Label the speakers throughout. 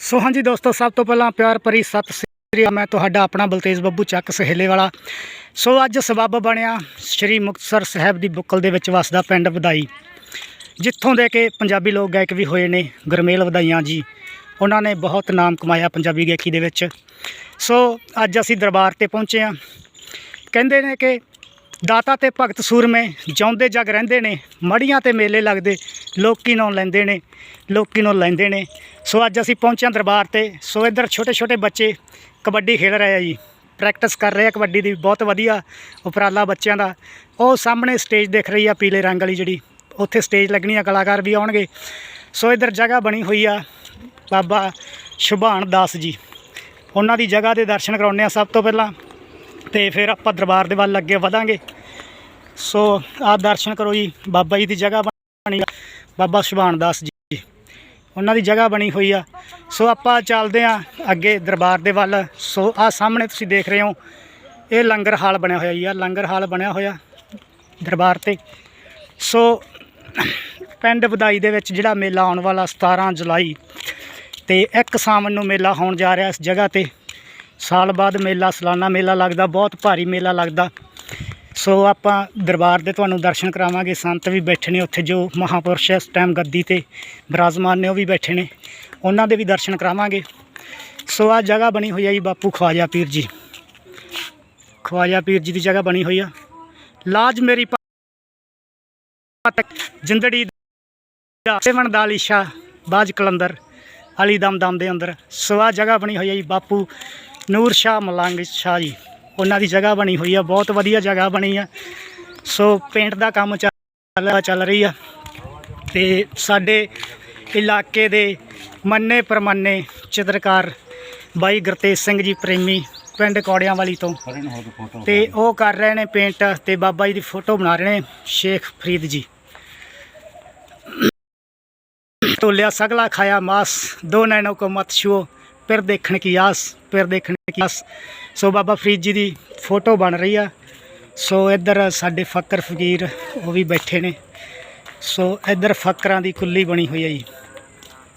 Speaker 1: ਸੋ ਹਾਂਜੀ ਦੋਸਤੋ, ਸਭ ਤੋਂ ਪਹਿਲਾਂ ਪਿਆਰ ਭਰੀ ਸਤਿ ਸ੍ਰੀ ਅਕਾਲ। ਮੈਂ ਤੁਹਾਡਾ ਆਪਣਾ ਬਲਤੇਜ ਬੱਬੂ ਚੱਕ ਸਹੇਲੇ ਵਾਲਾ। ਸੋ ਅੱਜ ਸਬੱਬ ਬਣਿਆ ਸ੍ਰੀ ਮੁਕਤਸਰ ਸਾਹਿਬ ਦੀ ਬੁੱਕਲ ਦੇ ਵਿੱਚ ਵਸਦਾ ਪਿੰਡ ਵਧਾਈ। ਜਿੱਥੋਂ ਦੇ ਕੇ ਪੰਜਾਬੀ ਲੋਕ ਗਾਇਕ ਵੀ ਹੋਏ ਨੇ, ਗੁਰਮੇਲ ਵਧਾਈਆਂ ਜੀ। ਉਹਨਾਂ ਨੇ ਬਹੁਤ ਨਾਮ ਕਮਾਇਆ ਪੰਜਾਬੀ ਗਾਇਕੀ ਦੇ ਵਿੱਚ। ਸੋ ਅੱਜ ਅਸੀਂ ਦਰਬਾਰ ਤੇ ਪਹੁੰਚੇ ਹਾਂ। ਕਹਿੰਦੇ ਨੇ ਕਿ ਦਾਤਾ ਤੇ ਭਗਤ ਸੂਰਮੇ ਜਿਉਂਦੇ ਜਗ ਰਹਿੰਦੇ ਨੇ, ਮੜੀਆਂ ਤੇ ਮੇਲੇ ਲੱਗਦੇ, ਲੋਕੀ ਨੂੰ ਲੈਂਦੇ ਨੇ, ਲੋਕੀ ਨੂੰ ਲੈਂਦੇ ਨੇ। ਸੋ ਅੱਜ ਅਸੀਂ ਪਹੁੰਚੇ ਹਾਂ ਦਰਬਾਰ ਤੇ। ਸੋ ਇੱਧਰ ਛੋਟੇ ਛੋਟੇ ਬੱਚੇ ਕਬੱਡੀ ਖੇਡ ਰਹੇ ਆ ਜੀ। ਪ੍ਰੈਕਟਿਸ ਕਰ ਰਹੇ ਆ ਕਬੱਡੀ ਦੀ, ਬਹੁਤ ਵਧੀਆ ਉਪਰਾਲਾ ਬੱਚਿਆਂ ਦਾ। ਉਹ ਸਾਹਮਣੇ ਸਟੇਜ ਦਿਖ ਰਹੀ ਆ ਪੀਲੇ ਰੰਗ ਵਾਲੀ ਜਿਹੜੀ। ਉੱਥੇ ਸਟੇਜ ਲੱਗਣੀ ਆ ਕਲਾਕਾਰ ਵੀ ਆਉਣਗੇ। ਸੋ ਇੱਧਰ ਜਗ੍ਹਾ ਬਣੀ ਹੋਈ ਆ ਬਾਬਾ ਸ਼ੁਭਾਨ ਦਾਸ ਜੀ। ਉਹਨਾਂ ਦੀ ਜਗ੍ਹਾ ਦੇ ਦਰਸ਼ਨ ਕਰਾਉਂਦੇ ਆ ਸਭ ਤੋਂ ਪਹਿਲਾਂ। ਤੇ ਫਿਰ ਆਪਾਂ ਦਰਬਾਰ ਦੇ ਵੱਲ ਅੱਗੇ ਵਧਾਂਗੇ। ਸੋ ਆਹ ਦਰਸ਼ਨ ਕਰੋ ਜੀ। ਬਾਬਾ ਜੀ ਦੀ ਜਗ੍ਹਾ ਬਣੀ ਬਾਬਾ ਸੁਭਾਨ ਦਾਸ ਜੀ। ਉਹਨਾਂ ਦੀ ਜਗ੍ਹਾ ਬਣੀ ਹੋਈ ਆ। ਸੋ ਆਪਾਂ ਚੱਲਦੇ ਆ ਅੱਗੇ ਦਰਬਾਰ ਦੇ ਵੱਲ। ਸੋ ਆਹ ਸਾਹਮਣੇ ਤੁਸੀਂ ਦੇਖ ਰਹੇ ਹੋ, ਇਹ ਲੰਗਰ ਹਾਲ ਬਣਿਆ ਹੋਇਆ ਜੀ। ਆ ਲੰਗਰ ਹਾਲ ਬਣਿਆ ਹੋਇਆ ਦਰਬਾਰ ਤੇ। ਸੋ ਪਿੰਡ ਵਧਾਈ ਦੇ ਵਿੱਚ ਜਿਹੜਾ ਮੇਲਾ ਆਉਣ ਵਾਲਾ 17 ਜੁਲਾਈ ਤੇ ਇੱਕ ਸਾਵਣ ਨੂੰ ਮੇਲਾ ਹੋਣ ਜਾ ਰਿਹਾ ਇਸ ਜਗ੍ਹਾ ਤੇ। ਸਾਲ ਬਾਅਦ ਮੇਲਾ, ਸਾਲਾਨਾ ਮੇਲਾ ਲੱਗਦਾ, ਬਹੁਤ ਭਾਰੀ ਮੇਲਾ ਲੱਗਦਾ। ਸੋ ਆਪਾਂ ਦਰਬਾਰ ਦੇ ਤੁਹਾਨੂੰ ਦਰਸ਼ਨ ਕਰਾਵਾਂਗੇ। ਸੰਤ ਵੀ ਬੈਠੇ ਨੇ ਉੱਥੇ, ਜੋ ਮਹਾਪੁਰਸ਼ ਇਸ ਟਾਈਮ ਗੱਦੀ ਤੇ ਬਿਰਾਜਮਾਨ ਨੇ, ਉਹ ਵੀ ਬੈਠੇ ਨੇ। ਉਹਨਾਂ ਦੇ ਵੀ ਦਰਸ਼ਨ ਕਰਾਵਾਂਗੇ। ਸੋ ਆ ਜਗ੍ਹਾ ਬਣੀ ਹੋਈ ਆ ਜੀ ਬਾਪੂ ਖਵਾਜਾ ਪੀਰ ਜੀ। ਖਵਾਜਾ ਪੀਰ ਜੀ ਦੀ ਜਗ੍ਹਾ ਬਣੀ ਹੋਈ ਆ। ਲਾਜ ਮੇਰੀ ਪਤ ਜਿੰਦੜੀ ਦਾ ਸੇਵਨ ਦਾ ਅਲੀਸ਼ਾ ਬਾਜ ਕਲੰਦਰ, ਅਲੀ ਦਮ ਦਮ ਦੇ ਅੰਦਰ। ਸੋ ਜਗ੍ਹਾ ਬਣੀ ਹੋਈ ਹੈ ਜੀ ਬਾਪੂ ਨੂਰ ਸ਼ਾਹ ਮਲੰਗ ਸ਼ਾਹ ਜੀ। ਉਹਨਾਂ ਦੀ ਜਗ੍ਹਾ ਬਣੀ ਹੋਈ ਆ, ਬਹੁਤ ਵਧੀਆ ਜਗ੍ਹਾ ਬਣੀ ਆ। ਸੋ ਪੇਂਟ ਦਾ ਕੰਮ ਚੱਲ ਚੱਲ ਰਹੀ ਆ। ਤੇ ਸਾਡੇ ਇਲਾਕੇ ਦੇ ਮੰਨੇ ਪਰਮੰਨੇ ਚਿੱਤਰਕਾਰ ਬਾਈ ਗੁਰਤੇਜ ਸਿੰਘ ਜੀ ਪ੍ਰੇਮੀ ਪਿੰਡ ਕੌੜਿਆਂ ਵਾਲੀ ਤੋਂ। ਤੇ ਉਹ ਕਰ ਰਹੇ ਨੇ ਪੇਂਟ ਤੇ ਬਾਬਾ ਜੀ ਦੀ ਫੋਟੋ ਬਣਾ ਰਹੇ ਨੇ ਸ਼ੇਖ ਫਰੀਦ ਜੀ। ਤੋਲਿਆ ਸਗਲਾ ਖਾਇਆ ਮਾਸ, ਦੋ ਨੈਣੋ ਕੋ ਮਤ ਛੂਓ। ਫਿਰ ਦੇਖਣ ਕੀ ਆਸ, ਫਿਰ ਦੇਖਣ ਕੀ ਆਸ। ਸੋ ਬਾਬਾ ਫਰੀਦ ਜੀ ਦੀ ਫੋਟੋ ਬਣ ਰਹੀ ਆ। ਸੋ ਇੱਧਰ ਸਾਡੇ ਫਕਰ ਫਕੀਰ ਉਹ ਵੀ ਬੈਠੇ ਨੇ। ਸੋ ਇੱਧਰ ਫਕਰਾਂ ਦੀ ਕੁੱਲੀ ਬਣੀ ਹੋਈ ਹੈ ਜੀ,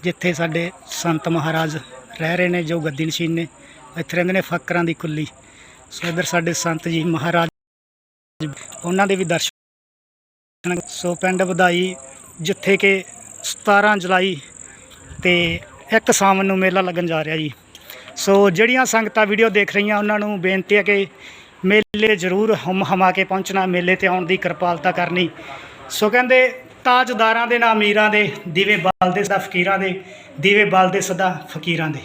Speaker 1: ਜਿੱਥੇ ਸਾਡੇ ਸੰਤ ਮਹਾਰਾਜ ਰਹਿ ਰਹੇ ਨੇ, ਜੋ ਗੱਦੀ ਨਸ਼ੀਨ ਨੇ, ਇੱਥੇ ਰਹਿੰਦੇ ਨੇ ਫਕਰਾਂ ਦੀ ਕੁੱਲੀ। ਸੋ ਇੱਧਰ ਸਾਡੇ ਸੰਤ ਜੀ ਮਹਾਰਾਜ, ਉਹਨਾਂ ਦੇ ਵੀ ਦਰਸ਼ਨ। ਸੋ ਪਿੰਡ ਵਧਾਈ, ਜਿੱਥੇ ਕਿ 17 ਜੁਲਾਈ ਤੇ ਇੱਕ ਸਾਵਣ ਨੂੰ ਮੇਲਾ ਲੱਗਣ ਜਾ ਰਿਹਾ ਜੀ। ਸੋ ਜਿਹੜੀਆਂ ਸੰਗਤਾਂ ਵੀਡੀਓ ਦੇਖ ਰਹੀਆਂ, ਉਹਨਾਂ ਨੂੰ ਬੇਨਤੀ ਹੈ ਕਿ ਮੇਲੇ ਜ਼ਰੂਰ ਹਮ ਹਮਾ ਕੇ ਪਹੁੰਚਣਾ, ਮੇਲੇ ਤੇ ਆਉਣ ਦੀ ਕਿਰਪਾਲਤਾ ਕਰਨੀ। ਸੋ ਕਹਿੰਦੇ, ਤਾਜਦਾਰਾਂ ਦੇ ਨਾ ਅਮੀਰਾਂ ਦੇ, ਦੀਵੇ ਬਾਲਦੇ ਸਦਾ ਫਕੀਰਾਂ ਦੇ, ਦੀਵੇ ਬਾਲਦੇ ਸਦਾ ਫਕੀਰਾਂ ਦੇ।